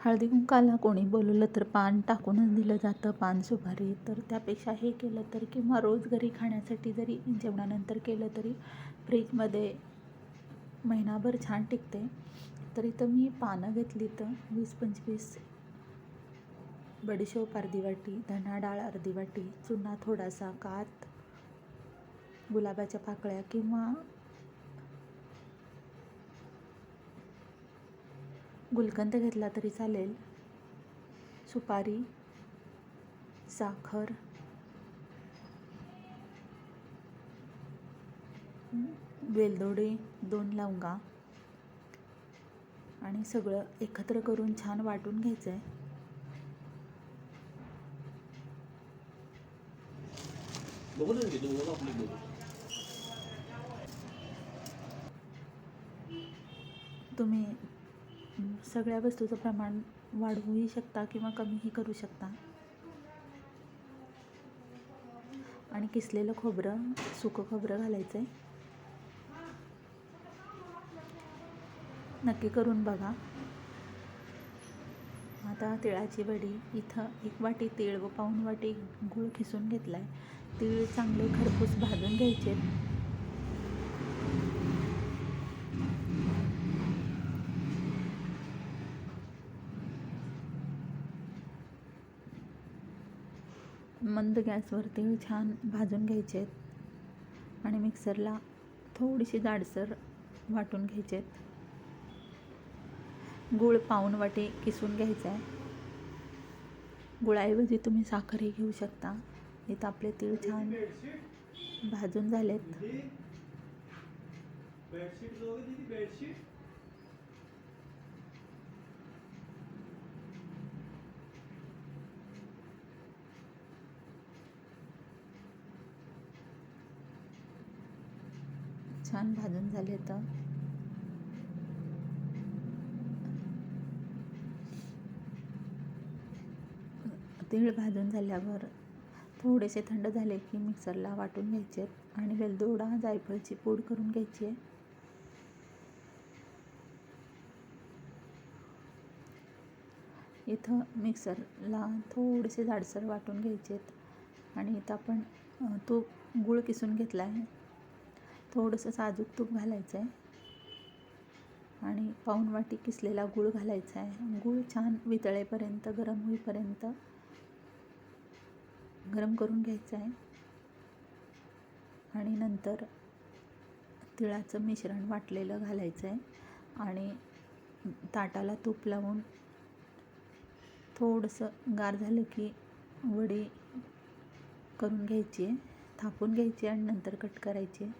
हळदी कुंकाला कोणी बोलवलं तर पान टाकूनच दिलं जातं. पान सुपारी तर त्यापेक्षा हे केलं तर किंवा रोज घरी खाण्यासाठी जरी जेवणानंतर केलं तरी फ्रीजमध्ये महिनाभर छान टिकते. तर इथं मी पानं घेतली तर वीस पंचवीस बडीशेप अर्धी वाटी धना डाळ अर्धी वाटी चुना थोडासा कात गुलाबाच्या पाकळ्या किंवा गुलकंद घेतला तरी चालेल. सुपारी साखर. वेलदोडे दोन लवंगा. आणि सगळं एकत्र करून छान वाटून घ्यायचं आहे तुम्ही सगळ्या वस्तूचं प्रमाण वाढवूही शकता किंवा कमीही करू शकता. आणि किसलेलं खोबरं सुकं खोबरं घालायचं आहे नक्की करून बघा. आता तिळाची वडी. इथं एक वाटी तीळ व पाऊण वाटी गूळ खिसून घेतला आहे तीळ चांगले खरपूस भाजून घ्यायचे मंद गॅसवर तीळ छान भाजून घ्यायचे आहेत आणि मिक्सरला थोडीशी जाडसर वाटून घ्यायचे आहेत गूळ पाऊन वाटी किसून घ्यायचा आहे गुळाऐवजी तुम्ही साखरही घेऊ शकता. इथं आपले तीळ छान भाजून झालेत. छान भाजून झाले तर. तीळ भाजून झाल्यावर थोडेसे थंड झाले की मिक्सरला वाटून घ्यायचे आणि वेलदोडा जायफळची पूड करून घ्यायची. आहे इथं मिक्सरला थोडेसे जाडसर वाटून घ्यायचे आहेत आणि इथं आपण तूप गूळ किसून घेतला आहे थोडंसं साजूक तूप घालायचं आहे आणि पाऊण वाटी किसलेला गूळ घालायचा आहे गूळ छान वितळेपर्यंत गरम होईपर्यंत गरम करून घ्यायचं आहे आणि नंतर तिळाचं मिश्रण वाटलेलं घालायचं आहे आणि ताटाला तूप लावून थोडंसं गार झालं की वडी करून घ्यायची. आहे थापून घ्यायची आणि नंतर कट करायची आहे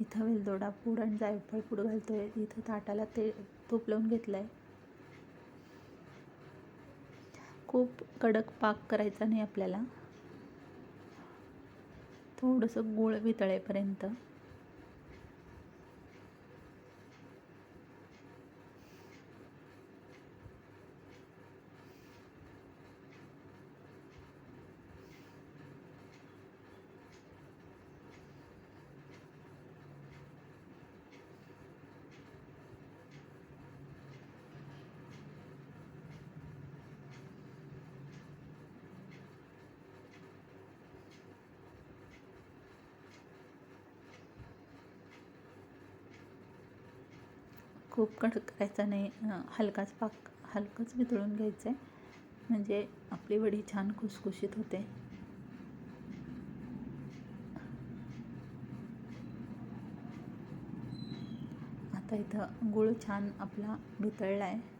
इथं वेलदोडा पूड आणि जायफळ पूड घालतोय. इथं ताटाला ते तूप लावून घेतलं आहे खूप कडक पाक करायचा नाही आपल्याला. थोडंसं गूळ वितळेपर्यंत. खूप कडक करायचा नाही. हलकाच पाक हलकंच वितळून घ्यायचं आहे म्हणजे आपली वडी छान खुसखुशीत होते. आता इथं गूळ छान आपला वितळला आहे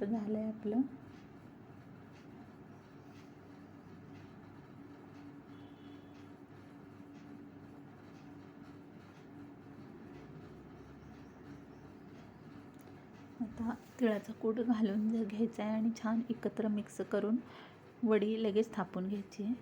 आता झालं आहे आपलं. आता तिळाचा कूट घालून घ्यायचा आहे आणि छान एकत्र मिक्स करून वडी लगेच थापून घ्यायची आहे